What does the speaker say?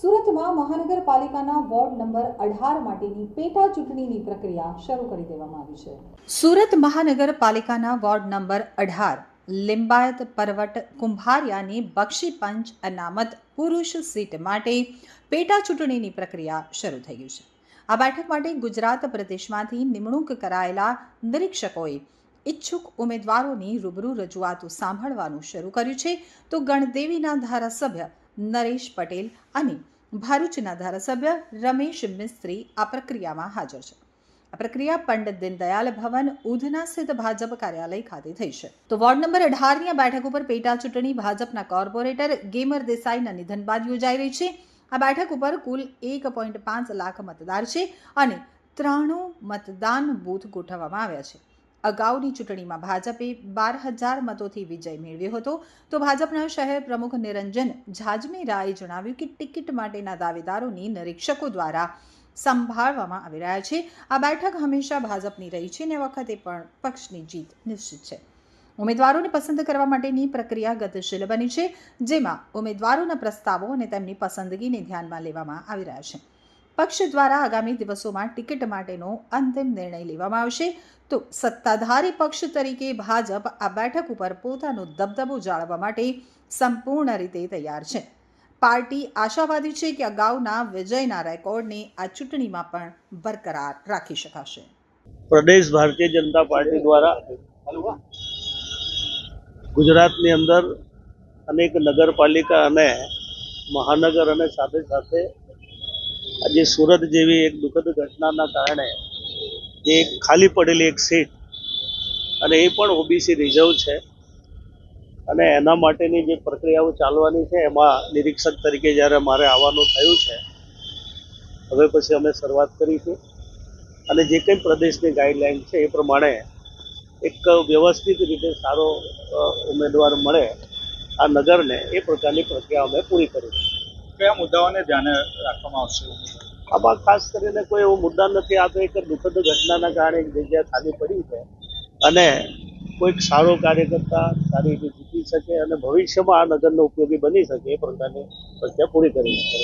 સુરતમાં મહાનગરપાલિકાના ward number અઢાર માટેની પેટા ચૂંટણીની પ્રક્રિયા શરૂ કરી દેવામાં આવી છે. સુરત મહાનગરપાલિકાના વોર્ડ નંબર અઢાર, લિંબાયત પર્વત કુંભારિયાની બક્ષી પંચ અનામત પુરુષ સીટ માટે પેટા ચૂંટણીની પ્રક્રિયા શરૂ થઈ છે. આ બેઠક માટે ગુજરાત પ્રદેશમાંથી નિમણૂક કરાયેલા નિરીક્ષકોએ ઈચ્છુક ઉમેદવારોની રૂબરૂ રજૂઆતો સાંભળવાનું શરૂ કર્યું છે. તો ગણદેવીના ધારાસભ્ય નરેશ પટેલ અને ભરૂચના ધારાસભ્ય રમેશ મિસ્ત્રી આ પ્રક્રિયામાં હાજર છે. આ પ્રક્રિયા પંડિત દીનદયાલ ભવન ઉધના સ્થિત ભાજપ કાર્યાલય ખાતે થઈ છે. તો વોર્ડ નંબર અઢારની આ બેઠક ઉપર પેટા ચૂંટણી ભાજપના કોર્પોરેટર ગેમર દેસાઈના નિધન બાદ યોજાઈ રહી છે. આ બેઠક ઉપર કુલ એક પોઈન્ટ પાંચ લાખ મતદાર છે અને ત્રાણું મતદાન બૂથ ગોઠવવામાં આવ્યા છે. અગાઉની ચૂંટણીમાં ભાજપે બાર હજાર મતોથી વિજય મેળવ્યો હતો. તો ભાજપના શહેર પ્રમુખ નિરંજન ઝાજમેરાએ જણાવ્યું કે ટિકિટ માટેના દાવેદારોની નિરીક્ષકો દ્વારા સંભાળવામાં આવી રહ્યા છે. આ બેઠક હંમેશા ભાજપની રહી છે અને વખતે પણ પક્ષની જીત નિશ્ચિત છે. ઉમેદવારોને પસંદ કરવા માટેની પ્રક્રિયા ગતિશીલ બની છે, જેમાં ઉમેદવારોના પ્રસ્તાવો અને તેમની પસંદગીને ધ્યાનમાં લેવામાં આવી રહ્યા છે. પક્ષ દ્વારા આગામી દિવસોમાં ટિકિટ માટેનો અંતિમ નિર્ણય લેવામાં આવશે. તો સત્તાધારી પક્ષ તરીકે ભાજપ આ બેઠક ઉપર પોતાનો દબદબો જાળવવા માટે સંપૂર્ણ રીતે તૈયાર છે. પાર્ટી આશાવાદી છે કે અગાઉના વિજયના રેકોર્ડને આ ચૂંટણીમાં પણ બરકરાર રાખી શકાશે. પ્રદેશ ભારતીય જનતા પાર્ટી દ્વારા ગુજરાતની અંદર અનેક નગરપાલિકા અને મહાનગર અને સાથે સાથે આજે સુરત જેવી એક દુઃખદ ઘટનાના કારણે જે એક ખાલી પડેલી એક સીટ અને એ પણ ઓબીસી રિઝર્વ છે અને એના માટેની જે પ્રક્રિયાઓ ચાલવાની છે, એમાં નિરીક્ષક તરીકે જ્યારે મારે આવવાનું થયું છે, હવે પછી અમે શરૂઆત કરીશું. અને જે કંઈ પ્રદેશની ગાઈડલાઈન છે એ પ્રમાણે એક વ્યવસ્થિત રીતે સારો ઉમેદવાર મળે આ નગરને એ પ્રકારની પ્રક્રિયા અમે પૂરી કરી છે કયા મુદ્દાઓને ધ્યાને રાખવામાં આવશે? આમાં ખાસ કરીને કોઈ એવો મુદ્દા નથી. આ તો એક દુઃખદ ઘટનાના કારણે એક જગ્યા ખાલી પડી છે અને કોઈક સારો કાર્યકર્તા સારી રીતે જીતી શકે અને ભવિષ્યમાં આ નગરનો ઉપયોગી બની શકે એ પ્રકારની પ્રક્રિયા પૂરી કરી છે